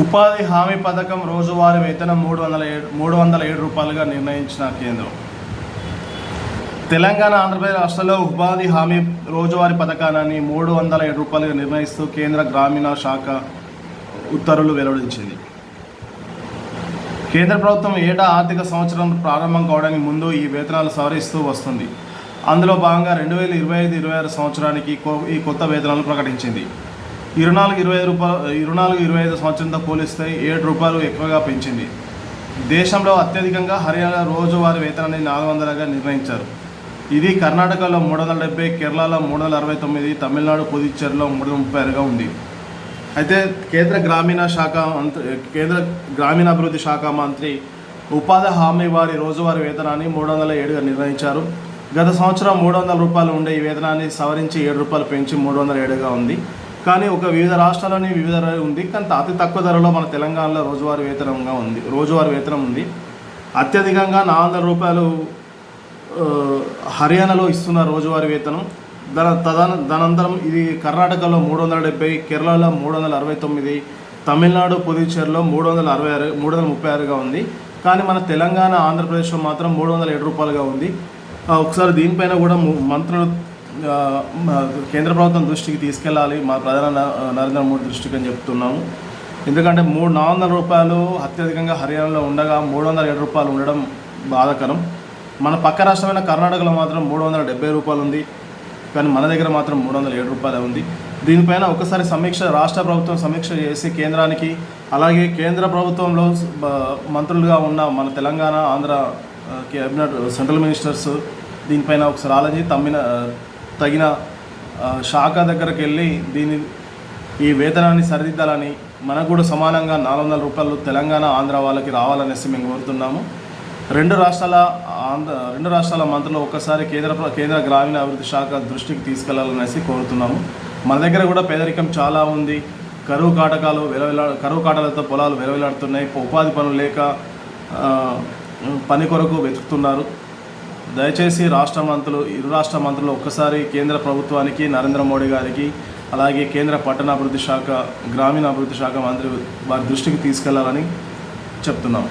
ఉపాధి హామీ పథకం రోజువారీ వేతనం మూడు వందల ఏడు మూడు వందల ఏడు రూపాయలుగా నిర్ణయించిన కేంద్రం. తెలంగాణ ఆంధ్రప్రదేశ్ రాష్ట్రంలో ఉపాధి హామీ రోజువారీ పథకాన్ని మూడు వందల ఏడు రూపాయలుగా నిర్ణయిస్తూ కేంద్ర గ్రామీణ శాఖ ఉత్తర్వులు వెలువడించింది కేంద్ర ప్రభుత్వం ఏటా ఆర్థిక సంవత్సరం ప్రారంభం కావడానికి ముందు ఈ వేతనాలు సవరిస్తూ వస్తుంది. అందులో భాగంగా రెండు వేల ఇరవై ఐదు ఇరవై ఆరు సంవత్సరానికి ఈ కొత్త వేతనాలను ప్రకటించింది. ఇరవై నాలుగు ఇరవై ఐదు రూపాయలు ఇరవై నాలుగు ఇరవై ఐదు సంవత్సరంతో పోలిస్తే ఏడు రూపాయలు ఎక్కువగా పెంచింది. దేశంలో అత్యధికంగా హర్యానా రోజువారీ వేతనాన్ని నాలుగు వందలుగా నిర్ణయించారు. ఇది కర్ణాటకలో మూడు వందల డెబ్బై కేరళలో మూడు వందల అరవై తొమ్మిది తమిళనాడు పుదుచ్చేరిలో మూడు వందల ముప్పై ఆరుగా ఉంది. అయితే కేంద్ర గ్రామీణ శాఖ మంత్రి కేంద్ర గ్రామీణాభివృద్ధి శాఖ మంత్రి ఉపాధి హామీ వారి రోజువారీ వేతనాన్ని మూడు వందల ఏడుగా నిర్ణయించారు. గత సంవత్సరం మూడు వందల రూపాయలు ఉండే ఈ వేతనాన్ని సవరించి ఏడు రూపాయలు పెంచి మూడు వందల ఏడుగా ఉంది. కానీ ఒక వివిధ రాష్ట్రాల్లోని వివిధ ధర ఉంది కానీ అతి తక్కువ ధరలో మన తెలంగాణలో రోజువారీ వేతనంగా ఉంది రోజువారీ వేతనం ఉంది. అత్యధికంగా నాలుగు వందల రూపాయలు హర్యానాలో ఇస్తున్న రోజువారీ వేతనం. దాని తదన దానంతరం ఇది కర్ణాటకలో మూడు వందల డెబ్బై కేరళలో మూడు వందల అరవై తొమ్మిది తమిళనాడు పుదుచ్చేరిలో మూడు వందల అరవై ఆరు మూడు వందల ముప్పై ఆరుగా ఉంది. కానీ మన తెలంగాణ ఆంధ్రప్రదేశ్లో మాత్రం మూడు వందల ఏడు రూపాయలుగా ఉంది. ఒకసారి దీనిపైన కూడా ము- మంత్రులు కేంద్ర ప్రభుత్వం దృష్టికి తీసుకెళ్ళాలి మా ప్రధాన నరేంద్ర మోడీ దృష్టికి అని చెప్తున్నాము. ఎందుకంటే మూడు నాలుగు వందల రూపాయలు అత్యధికంగా హర్యానాలో ఉండగా మూడు వందల ఏడు రూపాయలు ఉండడం బాధాకరం. మన పక్క రాష్ట్రమైన కర్ణాటకలో మాత్రం మూడు వందల డెబ్బై రూపాయలు ఉంది కానీ మన దగ్గర మాత్రం మూడు వందల ఏడు రూపాయలు ఉంది. దీనిపైన ఒకసారి సమీక్ష రాష్ట్ర ప్రభుత్వం సమీక్ష చేసి కేంద్రానికి అలాగే కేంద్ర ప్రభుత్వంలో మంత్రులుగా ఉన్న మన Telangana Andhra cabinet central ministers దీనిపైన ఒకసారి ఆలోచించి తమ్మిన తగిన శాఖ దగ్గరకు వెళ్ళి దీని ఈ వేతనాన్ని సరిదిద్దాలని మనకు కూడా సమానంగా నాలుగు వందల రూపాయలు తెలంగాణ ఆంధ్ర వాళ్ళకి రావాలనేసి మేము కోరుతున్నాము. రెండు రాష్ట్రాల ఆంధ్ర రెండు రాష్ట్రాల మంత్రులు ఒక్కసారి కేంద్ర కేంద్ర గ్రామీణ అభివృద్ధి శాఖ దృష్టికి తీసుకెళ్ళాలనేసి కోరుతున్నాము. మన దగ్గర కూడా పేదరికం చాలా ఉంది. కరువు కాటకాలు వెలవెలా కరువు కాటలతో పొలాలు వెలవెలాడుతున్నాయి. ఉపాధి పనులు లేక పని కొరకు వెతుకుతున్నారు. దయచేసి రాష్ట్ర మంత్రులు ఇరు రాష్ట్ర మంత్రులు ఒక్కసారి కేంద్ర ప్రభుత్వానికి నరేంద్ర మోడీ గారికి అలాగే కేంద్ర పట్టణాభివృద్ధి శాఖ గ్రామీణ అభివృద్ధి శాఖ మంత్రి వారి దృష్టికి తీసుకెళ్ళాలని చెప్తున్నాం.